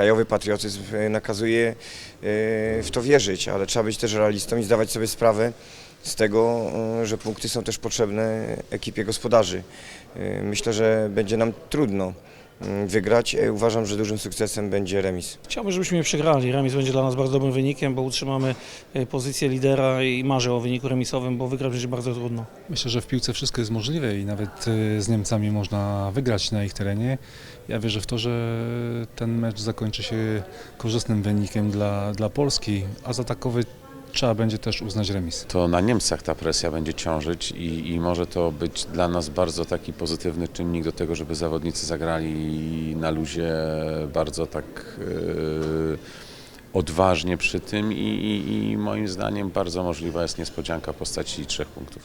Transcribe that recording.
krajowy patriotyzm e, nakazuje e, w to wierzyć, ale trzeba być też realistą i zdawać sobie sprawę z tego, e, że punkty są też potrzebne ekipie gospodarzy. Myślę, że będzie nam trudno wygrać. E, Uważam, że dużym sukcesem będzie remis. Chciałbym, żebyśmy nie przegrali. Remis będzie dla nas bardzo dobrym wynikiem, bo utrzymamy e, pozycję lidera i marzę o wyniku remisowym, bo wygrać będzie bardzo trudno. Myślę, że w piłce wszystko jest możliwe i nawet y, z Niemcami można wygrać na ich terenie. Ja wierzę w to, że ten mecz zakończy się korzystnym wynikiem dla, dla Polski, a za takowy trzeba będzie też uznać remis. to na Niemcach ta presja będzie ciążyć i, i może to być dla nas bardzo taki pozytywny czynnik do tego, żeby zawodnicy zagrali na luzie bardzo tak yy, odważnie przy tym i, i, i moim zdaniem bardzo możliwa jest niespodzianka w postaci trzech punktów.